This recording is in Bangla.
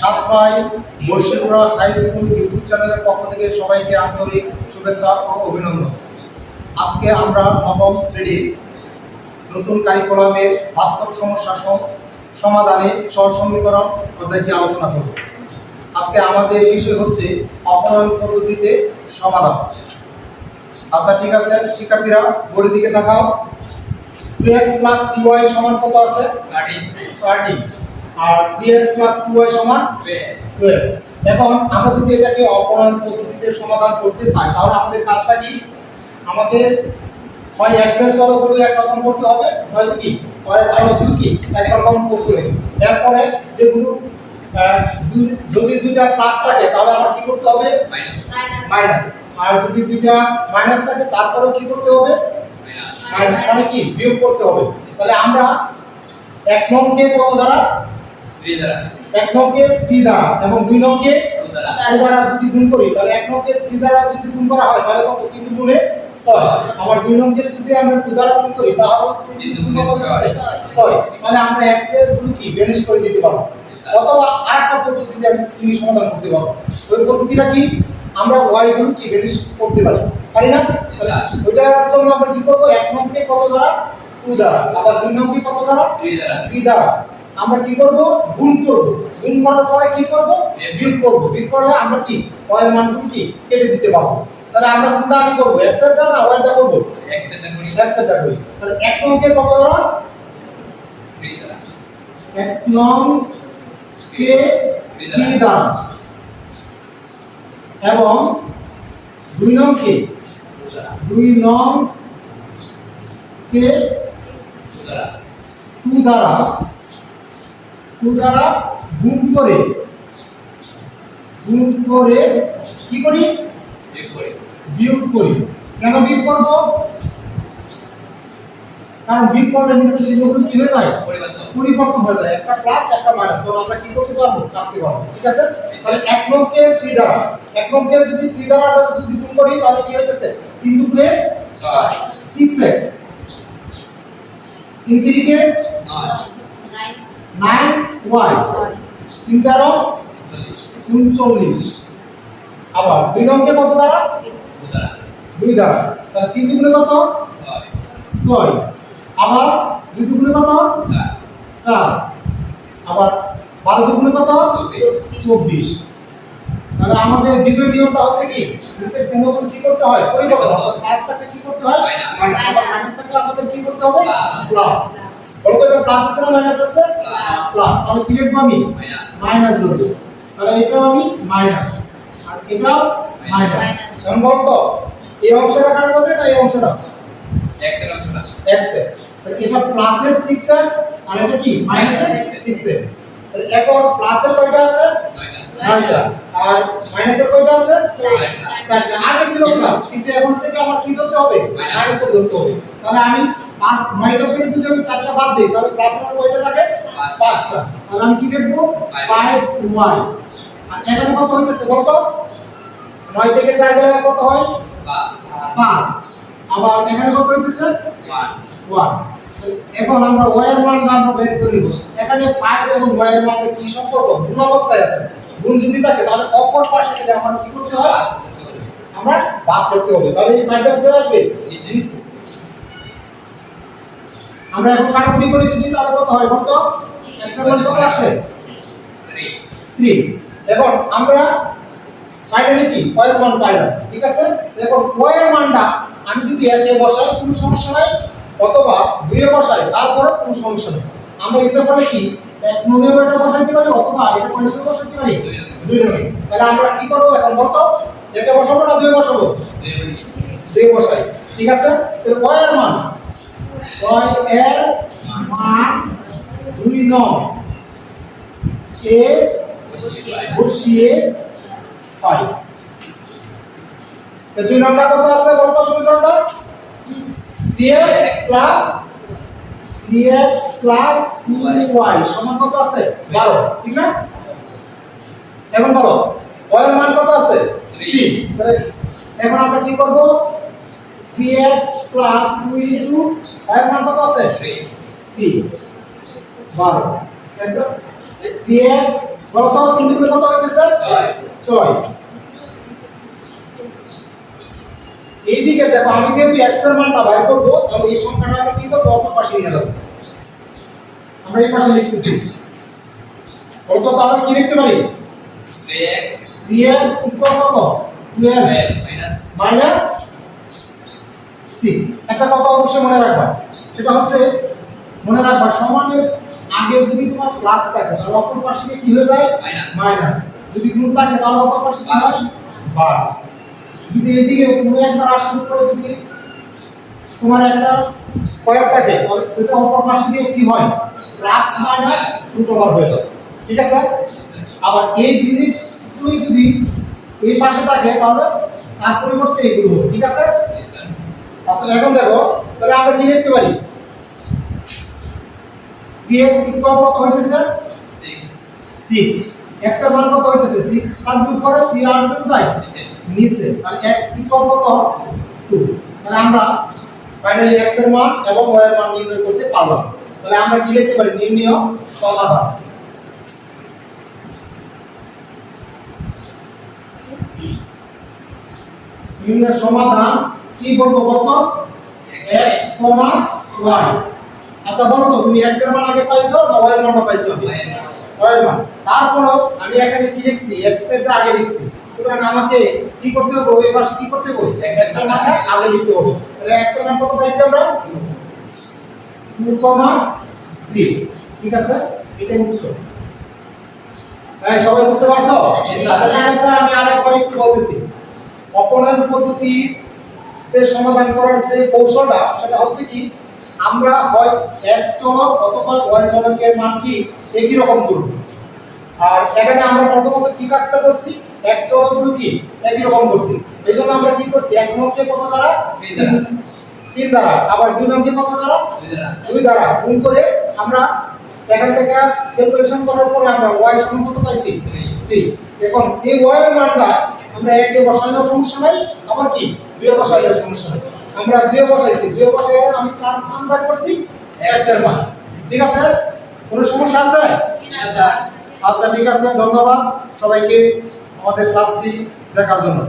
সাত মাই বর্ষিপুরা হাই স্কুল ইউটিউব চ্যানেলের পক্ষ থেকে সবাইকে আন্তরিক শুভেচ্ছা ও অভিনন্দন। আজকে আমরা নবম শ্রেণির নতুন কারিকুলামের বাস্তব সমস্যা সমাধানে সহসমীকরণ অধ্যায়টি আলোচনা করব। আজকে আমাদের বিষয় হচ্ছে অপনয়ন পদ্ধতিতে সমাধান। আচ্ছা ঠিক আছে? শিক্ষার্থীরা বোর্ডের দিকে তাকাও two X plus two Y সমান কত আছে? আর three X plus two Y সমান টুয়েলভ এখন আমরা যদি এটাকে অপনয়ন পদ্ধতিতে সমাধান করতে চাই তাহলে আমাদের কাজটা কি? আমাকে হয় এক্সের চলকগুলো একরকম করতে হবে নয়তো কি? এর চলকগুলো কি? একরকম করতে হবে। এরপরে যেগুলো আহ, যদি দুইটা প্লাস থাকে তাহলে আমার কি করতে হবে? মাইনাস আর যদি দুইটা মাইনাস থাকে তারপরেও কি করতে হবে? মাইনাস মানে কি? বিয়োগ করতে হবে। তাহলে আমরা এক নংকে কত দ্বারা? এক নংকে থ্রি দ্বারা এবং দুই নংকে টু দ্বারা যদি গুণ করি তাহলে এক নংকে থ্রি দ্বারা যদি গুণ করা হয় তাহলে কত? তিন গুণে ছয়। আবার দুই নংকে যদি আমরা টু দ্বারা গুণ করি তাহলে তিন ছয়। তাহলে আমরা এক্সের গুণ কি? বেনিশ করে দিতে পারব। অথবা আরেকটা পদ্ধতিতে আমি তুমি সমাধান করতে পারব। ওই পদ্ধতিটা কি? আমরা ওয়াই গুণ কি বেনিশ করতে পারি? পারি না? ওইটার জন্য আমরা কি করব? এক নংকে কত দ্বারা টু দ্বারা আবার দুই নংকে কত দ্বারা থ্রি দ্বারা আমরা কি করব? গুণ করব। গুণ করার পরে কি করব? বিয়োগ করব। বিয়োগ করলে আমরা কি? এর মানগুলো কি? কেটে দিতে পারব। তাহলে আমরা কোনটা আগে করব? X এর দ্বারা y এর দ্বারা করব x এর করি। তাহলে এক নংকে কত দ্বারা এক নং কে থ্রি দ্বারা এবং দুই নং কে? দুই নং কে টু দ্বারা টু দ্বারা গুণ করে। গুণ করে কি করি? বিয়োগ করি। কেন বিয়োগ করব? কারণ বিয়োগ করলে নিচে চিহ্নগুলো কি হয়ে যায়? পরিবর্তন। হয়ে যায়। একটা প্লাস একটা মাইনাস তো আমরা কি করতে পারব? কাটতে পারব। ঠিক আছে? তাহলে এক থ্রি দ্বারা এক নংকে যদি দ্বারা আমরা যদি গুণ করি তাহলে কি হইতেছে? তিন দুগুণে সিক্স এক্স তিন তিরিকে নাইন ওয়াই তিন তেরো উনচল্লিশ। আবার দুই নংকে কত দ্বারা? দুই দ্বারা। তাহলে তিন দুগুণে কত? ছয়। আবার দুই দুগুণে কত? চার। আবার বারো দুগুণে কত? চব্বিশ। তাহলে আমাদের বিজয় নিয়মটা হচ্ছে কি? নিচের চিহ্নগুলো কি করতে হয়? পরিবর্তন প্লাস থাকলে কি করতে হয়? মাইনাস থাকলে আমাদের কি করতে হবে? প্লাস এটা প্লাস আছে না মাইনাস আছে? প্লাস তাহলে কি লিখব আমি? মাইনাস ধরবো। তাহলে এটাও আমি মাইনাস আর এটাও মাইনাস এখন বলো এই অংশটা কাটা যাবে না এই অংশটা? X এর তাহলে এটা প্লাসের 6x আর এটা কি? মাইনাসের 6x তাহলে এখন প্লাসের কয়টা আছে? নয়টা। আর মাইনাসের কয়টা আছে? চারটা। আগে ছিল প্লাস কিন্তু এখন থেকে আমার কি ধরতে হবে? মাইনাসের ধরতে হবে। তাহলে আমি পাঁচ চারটা বাদ দিই, তাহলে প্লাসের কয়টা থাকে পাঁচটা। তাহলে আমি কি লিখব 5y আর এখানে কত হইতেছে বলতো? নয় থেকে চার গেলে কত পাঁচ। আবার এখানে কত হইতেছে? ওয়ান এখন আমরা y এর আমরা বের করে এখানে 5 এবং y মাঝে কি সম্পর্ক? গুণ অবস্থায় আছে। গুণ যদি থাকে, তাহলে অপর পাশে গেলে কি করতে হয়? আমরা ভাগ করতে হবে। তাহলে এই 5টা কোথায় আসবে? আমরা এখন কাটাকুটি করে যদি তাহলে কত হয় বলতো? মান কত আসে 3 এখন আমরা ফাইনালি কি? এর মান পাইলাম ঠিক আছে? এখন এর মানটা আমি যদি একে বসাই, কোনো সমস্যা নাই। অথবা দুইয়ে বসাই তারপরে কোনো সমস্যা নেই। আমরা ইচ্ছা করে কি? এক নঙ্গে এটা বসাইতে পারি, অথবা এটা কয় নঙ্গে বসাইতে পারি। দুই নঙ্গে তাহলে আমরা কি করব এখন বলতো? একে বসাবো না দুইয়ে বসাবো? দুইয়ে বসাই, ঠিক আছে? তাহলে এর মান y এর মান দুই নং এ বসিয়ে পাই। দুই নম্বর কত আছে বলতো সমীকরণটা? 3x plus 3x plus 2y সমান কত আছে? 12 ঠিক না? এখন বলো y এর মান কত আছে? 3 এখন আমরা কি করব? 3x প্লাস 2 ইনটু y এর মান কত আছে? 3 12 ঠিক আছে থ্রি এক্স বলো তো তিন দুগুণে কত হইতেছে? ছয়। ছয়। এইদিকে দেখো আমি যেহেতু এক্সের মানটা বের করব তাহলে এই সংখ্যাটা আমি কি করব অপর পাশে নিয়ে যাব। আমরা এই পাশে লিখতেছি। বলো তো তাহলে কি লিখতে পারি? 3x থ্রি এক্স ইকুয়াল কত? 12 minus মাইনাস একটা কথা অবশ্যই মনে রাখবা। সেটা হচ্ছে, মনে রাখবা সমানের আগে যদি তোমার প্লাস থাকে, তাহলে অপর পাশে কি হয়ে যায়? মাইনাস যদি গুণ থাকে, তাহলে অপর পাশে কি হয়? বার যদি এদিকে কোনো একটা রাশির উপরে যদি তোমার একটা স্কয়ার থাকে, তাহলে এটা অপর পাশে গিয়ে কি হয়? প্লাস মাইনাস রুট ওভার হয়ে যায়। ঠিক আছে? আবার এই জিনিসগুলোই যদি এই পাশে থাকে, তাহলে তার পরিবর্তে এগুলো। হবে ঠিক আছে. আচ্ছা এখন দেখো তাহলে আমরা কি লিখতে পারি? 3x ইকুয়াল কত হইতেছে? 6 6 x এর মান কত হইতেছে? 6 তার উপরে 3 আসবে কোথায় নিচে। তাহলে x ইকুয়াল কত 2 তাহলে আমরা ফাইনালি x এর মান এবং y এর মান নির্ণয় করতে পারলাম। তাহলে আমরা কি লিখতে পারি? নির্ণয় সমাধান। নির্ণয় সমাধান কি বলব কত x, y আচ্ছা বলো তো তুমি x এর মান আগে পাইছো না y এর মানটা পাইছো? Y এর মান। তারপরও আমি এখানে কি লিখছি? X এর আগে লিখছি। সুতরাং আমাকে কি করতে হবে? ওই পাশে কি করতে হবে? X এর মানটা আগে লিখতে হবে। তাহলে x এর মান কত পাইছি আমরা? 2, 3 ঠিক আছে? এটাই উত্তর। হ্যাঁ সবাই বুঝতে পারছ। আচ্ছা, আমি আরেকবার একটু বলতেছি। অপনয়ন পদ্ধতিতে সমাধান করার যে কৌশলটা সেটা হচ্ছে কি? আমরা হয় x চলক অথবা ওয়াই চলকের মান কি? একই রকম করব। আর এখানে আমরা প্রথমত কি কাজটা করছি? x চলকগুলো কি? একই রকম করছি। এই জন্য আমরা কি করছি? এক নংকে কত দ্বারা? তিন দ্বারা। আবার দুই নংকে কত দ্বারা? দুই দ্বারা। গুণ করে আমরা এখান থেকে ক্যালকুলেশন করার পরে আমরা ওয়াই সমান কত পাইছি? এখন এই ওয়াই এর মানটা আমরা একে বসাইলেও সমস্যা নাই আবার কি? দুই বসাইলেও সমস্যা নাই। আমরা দুই বসাইছি দুই বসাই আমি কার মান বের করছি x এর মান ঠিক আছে? কোনো সমস্যা আছে? আচ্ছা ঠিক আছে ধন্যবাদ সবাইকে আমাদের ক্লাসটি দেখার জন্য।